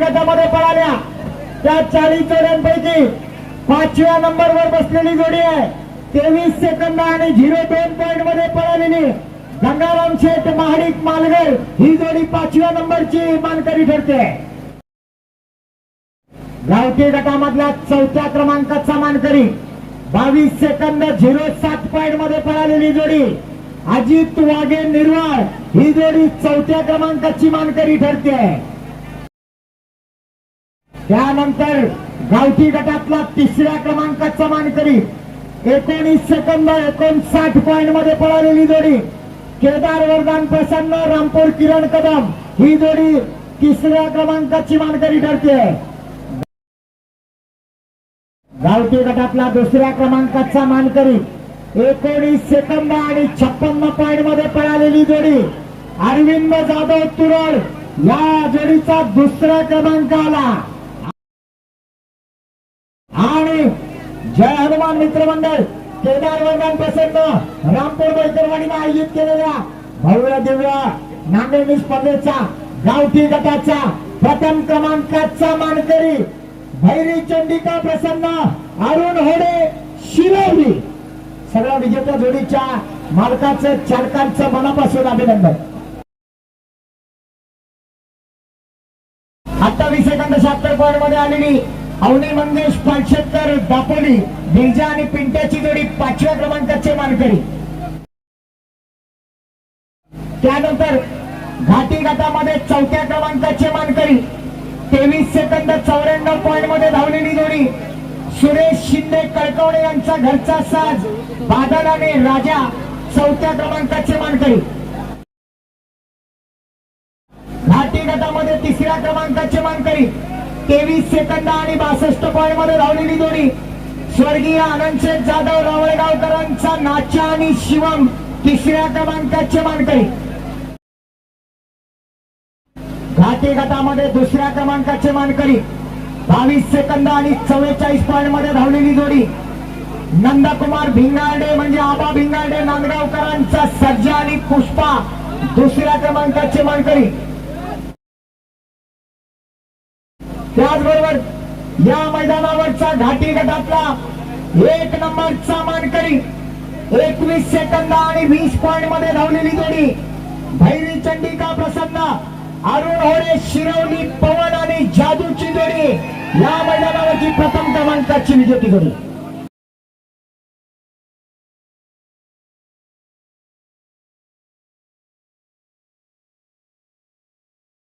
गटामध्ये पळाल्या. त्या चाळीस जोड्यांपैकी पाचव्या नंबरवर बसलेली जोडी आहे. तेवीस सेकंद आणि झिरो दोन पॉइंटमध्ये पळालेली गंगाराम शेठ महाडिक मालगर ही जोडी पाचव्या नंबरची मानकरी ठरते. गावठी गटामधल्या चौथ्या क्रमांकाचा मानकरी बावीस सेकंद झिरो सात पॉइंटमध्ये पळालेली जोडी अजित वाघे निर्वाळ ही जोडी चौथ्या क्रमांकाची मानकरी ठरते. त्यानंतर गावठी गटातला तिसऱ्या क्रमांकाचा मानकरी एकोणीस सेकंद एकोणसाठ पॉइंटमध्ये पळालेली जोडी. केदार वरदान प्रसन्न रामपूर किरण कदम. ही जोडी तिसऱ्या क्रमांकाची मानकरी ठरते गावठी गटातला दुसऱ्या क्रमांकाचा मानकरी एकोणीस सेकंद आणि छप्पन्न पॉइंटमध्ये पळालेली जोडी. अरविंद जाधव तुरळ. या जोडीचा दुसरा क्रमांक आला आणि जय हनुमान मित्र मंडळ केदार वर्गान प्रसन्न. रामपूर बैतरवाडीने आयोजित केलेल्या भव्य दिव्य नांदेडी स्पर्धेचा गावठी गटाचा प्रथम क्रमांकाचा मानकरी भैरी चंडिका प्रसन्न अरुण होडे शिरवली सगळ्या विजेत्या जोडीच्या मालकाचं चालकांचं मनापासून अभिनंदन. अठ्ठावीस सेकंद शहात्तर पॉईंटमध्ये आलेली अवनी मंगेश पाचशेत्तर दापोली बिरजा आणि पिंट्याची जोडी पाचव्या क्रमांकाचे मानकरी. त्यानंतर घाटी गटामध्ये चौथ्या क्रमांकाचे मानकरी तेवीस सेकंद चौऱ्याण्णव पॉईंटमध्ये धावलेली जोडी सुरेश शिंदे कळकवडे यांचा घरचा साज बादल आणि राजा चौथ्या क्रमांकाचे मानकरी. घाटी गटामध्ये तिसऱ्या क्रमांकाचे मानकरी तेवीस सेकंद आणि बासष्ट पॉईंटमध्ये धावलेली जोडी. स्वर्गीय आनंदशेठ जाधव रावळगावकरांचा नाचा आणि शिवम तिसऱ्या क्रमांकाचे मानकरी. घाटी गटामध्ये दुसऱ्या क्रमांकाचे मानकरी. बावीस सेकंद आणि चव्वेचाळीस पॉईंटमध्ये धावलेली जोडी. नंदकुमार भिंगारडे म्हणजे आबा भिंगारडे नांदगावकरांचा सज्ज आणि पुष्पा दुसऱ्या क्रमांकाचे मानकरी. त्याचबरोबर या मैदानावरचा घाटी गटातला एक नंबरचा मानकरी एकवीस सेकंद आणि वीस पॉइंटमध्ये धावलेली जोडी भैरी चंडिका प्रसन्न अरुण होरे शिरवली पवन आणि जादूची जोडी या मैदानावरची प्रथम क्रमांकाची विजेती जोडी.